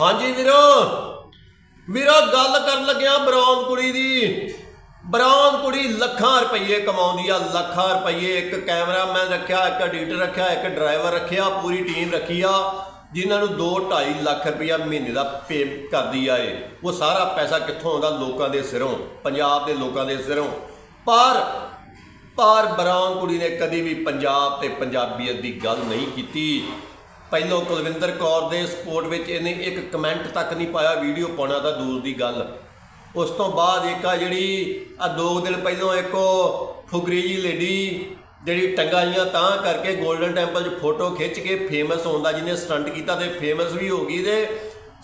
ਹਾਂਜੀ ਵੀਰੋ। ਵੀਰੋ, ਗੱਲ ਕਰਨ ਲੱਗਿਆ ਬਰੌਨ ਕੁੜੀ ਦੀ। ਬਰੌਨ ਕੁੜੀ ਲੱਖਾਂ ਰੁਪਏ ਕਮਾਉਂਦੀ ਆ, ਲੱਖਾਂ ਰੁਪਏ ਇੱਕ ਕੈਮਰਾਮੈਨ ਰੱਖਿਆ, ਇੱਕ ਐਡੀਟਰ ਰੱਖਿਆ, ਇੱਕ ਡਰਾਈਵਰ ਰੱਖਿਆ, ਪੂਰੀ ਟੀਮ ਰੱਖੀ ਆ, ਜਿਨ੍ਹਾਂ ਨੂੰ 2.5 ਲੱਖ ਰੁਪਇਆ ਮਹੀਨੇ ਦਾ ਪੇ ਕਰਦੀ ਆ ਏ ਉਹ ਸਾਰਾ ਪੈਸਾ ਕਿੱਥੋਂ ਆਉਂਦਾ? ਲੋਕਾਂ ਦੇ ਸਿਰੋਂ, ਪੰਜਾਬ ਦੇ ਲੋਕਾਂ ਦੇ ਸਿਰੋਂ। ਪਰ ਪਰ ਬਰਾਉਨ ਕੁੜੀ ਨੇ ਕਦੀ ਵੀ ਪੰਜਾਬ ਤੇ ਪੰਜਾਬੀਅਤ ਦੀ ਗੱਲ ਨਹੀਂ ਕੀਤੀ। ਪਹਿਲੋਂ ਕੁਲਵਿੰਦਰ ਕੌਰ ਦੇ ਸਪੋਰਟ ਵਿੱਚ ਇਹਨੇ ਇੱਕ ਕਮੈਂਟ ਤੱਕ ਨਹੀਂ ਪਾਇਆ, ਵੀਡੀਓ ਪਾਉਣਾ ਤਾਂ ਦੂਰ ਦੀ ਗੱਲ। ਉਸ ਤੋਂ ਬਾਅਦ ਇੱਕ ਆ ਜਿਹੜੀ, ਆ ਦੋ ਦਿਨ ਪਹਿਲਾਂ ਇੱਕ ਉਹ ਫੁਗਰੀ ਜੀ ਲੇਡੀ ਜਿਹੜੀ ਟੰਗਾਂ ਜੀਆਂ ਤਾਂ ਕਰਕੇ 골ਡਨ ਟੈਂਪਲ 'ਚ ਫੋਟੋ ਖਿੱਚ ਕੇ ਫੇਮਸ ਹੁੰਦਾ ਜਿਹਨੇ ਸਟੰਟ ਕੀਤਾ ਤੇ ਫੇਮਸ ਵੀ ਹੋ ਗਈ ਤੇ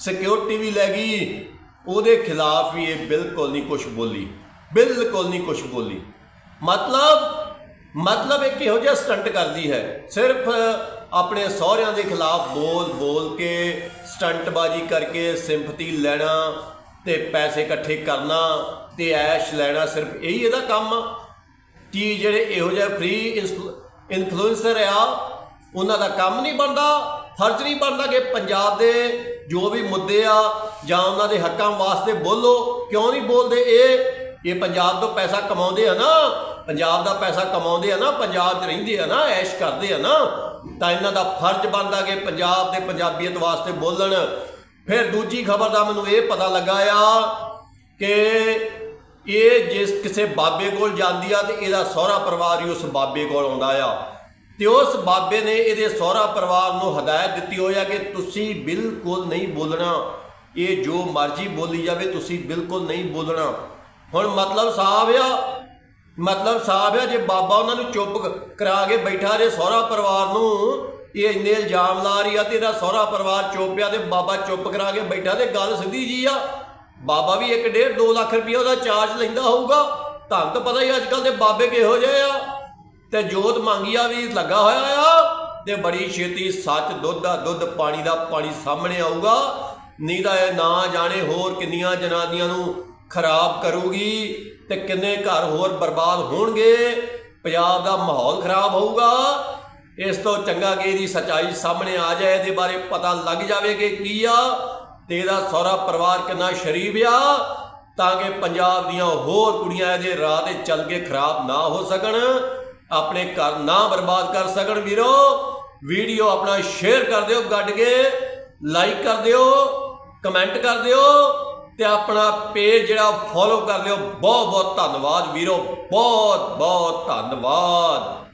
ਸਿਕਿਉਰਿਟੀ ਵੀ ਲੈ ਗਈ। ਉਹਦੇ ਖਿਲਾਫ ਵੀ ਇਹ ਬਿਲਕੁਲ ਨਹੀਂ ਕੁਝ ਬੋਲੀ, ਬਿਲਕੁਲ ਨਹੀਂ ਕੁਝ ਬੋਲੀ। ਮਤਲਬ ਮਤਲਬ ਇੱਕ ਇਹੋ ਜਿਹਾ ਸਟੰਟ ਕਰਦੀ ਹੈ? ਸਿਰਫ ਆਪਣੇ ਸਹੁਰਿਆਂ ਦੇ ਖਿਲਾਫ ਬੋਲ ਬੋਲ ਕੇ ਸਟੰਟਬਾਜ਼ੀ ਕਰਕੇ ਸਿੰਪਥੀ ਲੈਣਾ ਤੇ ਪੈਸੇ ਇਕੱਠੇ ਕਰਨਾ ਤੇ ਐਸ਼ ਲੈਣਾ ਸਿਰਫ ਇਹੀ ਇਹਦਾ ਕੰਮ ਆ? ਕੀ ਜਿਹੜੇ ਇਹੋ ਜਿਹੇ ਫ੍ਰੀ ਇਨਫਲੂਐਂਸਰ ਆ, ਉਹਨਾਂ ਦਾ ਕੰਮ ਨਹੀਂ ਬਣਦਾ? ਫਰਜ਼ ਨਹੀਂ ਬਣਦਾ ਕਿ ਪੰਜਾਬ ਦੇ ਜੋ ਵੀ ਮੁੱਦੇ ਆ ਜਾਂ ਉਹਨਾਂ ਦੇ ਹੱਕਾਂ ਵਾਸਤੇ ਬੋਲੋ? ਕਿਉਂ ਨਹੀਂ ਬੋਲਦੇ ਇਹ? ਇਹ ਪੰਜਾਬ ਤੋਂ ਪੈਸਾ ਕਮਾਉਂਦੇ ਆ ਨਾ। ਪੰਜਾਬ ਦਾ ਪੈਸਾ ਕਮਾਉਂਦੇ ਆ ਨਾ, ਪੰਜਾਬ 'ਚ ਰਹਿੰਦੇ ਆ ਨਾ, ਐਸ਼ ਕਰਦੇ ਆ ਨਾ, ਤਾਂ ਇਹਨਾਂ ਦਾ ਫਰਜ਼ ਬਣਦਾ ਕਿ ਪੰਜਾਬ ਦੇ ਪੰਜਾਬੀਅਤ ਵਾਸਤੇ ਬੋਲਣ। ਫਿਰ ਦੂਜੀ ਖਬਰ ਦਾ ਮੈਨੂੰ ਇਹ ਪਤਾ ਲੱਗਾ ਆ ਕਿ ਇਹ ਜਿਸ ਕਿਸੇ ਬਾਬੇ ਕੋਲ ਜਾਂਦੀ ਆ ਤੇ ਇਹਦਾ ਸਹੁਰਾ ਪਰਿਵਾਰ ਹੀ ਉਸ ਬਾਬੇ ਕੋਲ ਆਉਂਦਾ ਆ। ਤੇ ਉਸ ਬਾਬੇ ਨੇ ਇਹਦੇ ਸਹੁਰਾ ਪਰਿਵਾਰ ਨੂੰ ਹਦਾਇਤ ਦਿੱਤੀ ਹੋਈ ਆ ਕਿ ਤੁਸੀਂ ਬਿਲਕੁਲ ਨਹੀਂ ਬੋਲਣਾ। ਇਹ ਜੋ ਮਰਜ਼ੀ ਬੋਲੀ ਜਾਵੇ, ਤੁਸੀਂ ਬਿਲਕੁਲ ਨਹੀਂ ਬੋਲਣਾ। ਹੁਣ ਮਤਲਬ ਸਾਫ਼ ਆ ਮਤਲਬ ਸਾਫ਼ ਆ, ਜੇ ਬਾਬਾ ਉਹਨਾਂ ਨੂੰ ਚੁੱਪ ਕਰਾ ਕੇ ਬੈਠਾ ਦੇ ਸਹੁਰਾ ਪਰਿਵਾਰ ਨੂੰ, ਇਹ ਇੰਨੇ ਇਲਜ਼ਾਮ ਲਾ ਰਹੀ ਆ ਤੇਰਾ ਸਹੁਰਾ ਪਰਿਵਾਰ ਚੁੱਪ ਆ ਤੇ ਬਾਬਾ ਚੁੱਪ ਕਰਾ ਕੇ ਬੈਠਾ ਤੇ ਗੱਲ ਸਿੱਧੀ ਜੀ ਆ। ਬਾਬਾ ਵੀ 1.5 2 ਲੱਖ ਰੁਪਇਆ ਉਹਦਾ ਚਾਰਜ ਲੈਂਦਾ ਹੋਊਗਾ। ਤੁਹਾਨੂੰ ਤਾਂ ਪਤਾ ਹੀ ਅੱਜ ਕੱਲ ਦੇ ਬਾਬੇ ਕਿਹੋ ਜਿਹੇ ਆ। ਤੇ ਜੋਤ ਮੰਗੀਆ ਵੀ ਲੱਗਾ ਹੋਇਆ ਆ ਤੇ ਬੜੀ ਛੇਤੀ ਸੱਚ ਦੁੱਧ ਦਾ ਦੁੱਧ ਪਾਣੀ ਦਾ ਪਾਣੀ ਸਾਹਮਣੇ ਆਊਗਾ। ਨਹੀਂ ਤਾਂ ਇਹ ਨਾ ਜਾਣੇ ਹੋਰ ਕਿੰਨੀਆਂ ਜਨਾਨੀਆਂ ਨੂੰ ਖਰਾਬ ਕਰੂਗੀ। ਤੇ ਕਿੰਨੇ ਘਰ ਹੋਰ ਬਰਬਾਦ ਹੋਣਗੇ? ਪੰਜਾਬ ਦਾ ਮਾਹੌਲ ਖਰਾਬ ਹੋਊਗਾ। ਇਸ ਤੋਂ ਚੰਗਾ ਕਿ ਇਹਦੀ ਸਚਾਈ ਸਾਹਮਣੇ ਆ ਜਾਏ, ਇਹਦੇ ਬਾਰੇ ਪਤਾ ਲੱਗ ਜਾਵੇ ਕਿ ਕੀ ਆ। ਤੇ ਇਹਦਾ ਸਹੁਰਾ ਪਰਿਵਾਰ ਕਿੰਨਾ ਸ਼ਰੀਫ ਆ, ਤਾਂ ਕਿ ਪੰਜਾਬ ਦੀਆਂ ਹੋਰ ਕੁੜੀਆਂ ਇਹਦੇ ਰਾਹ ਤੇ ਚੱਲ ਕੇ ਖਰਾਬ ਨਾ ਹੋ ਸਕਣ, ਆਪਣੇ ਘਰ ਨਾ ਬਰਬਾਦ ਕਰ ਸਕਣ ਵੀਰੋ। ਵੀਡੀਓ ਆਪਣਾ ਸ਼ੇਅਰ ਕਰ ਦਿਓ, ਗੱਡ ਕੇ, ਲਾਈਕ ਕਰ ਦਿਓ, ਕਮੈਂਟ ਕਰ ਦਿਓ। ਤੇ ਆਪਣਾ ਪੇਜ ਜਿਹੜਾ ਫੋਲੋ ਕਰ ਲਿਓ। ਬਹੁਤ ਬਹੁਤ ਧੰਨਵਾਦ ਵੀਰੋ। ਬਹੁਤ ਬਹੁਤ ਧੰਨਵਾਦ।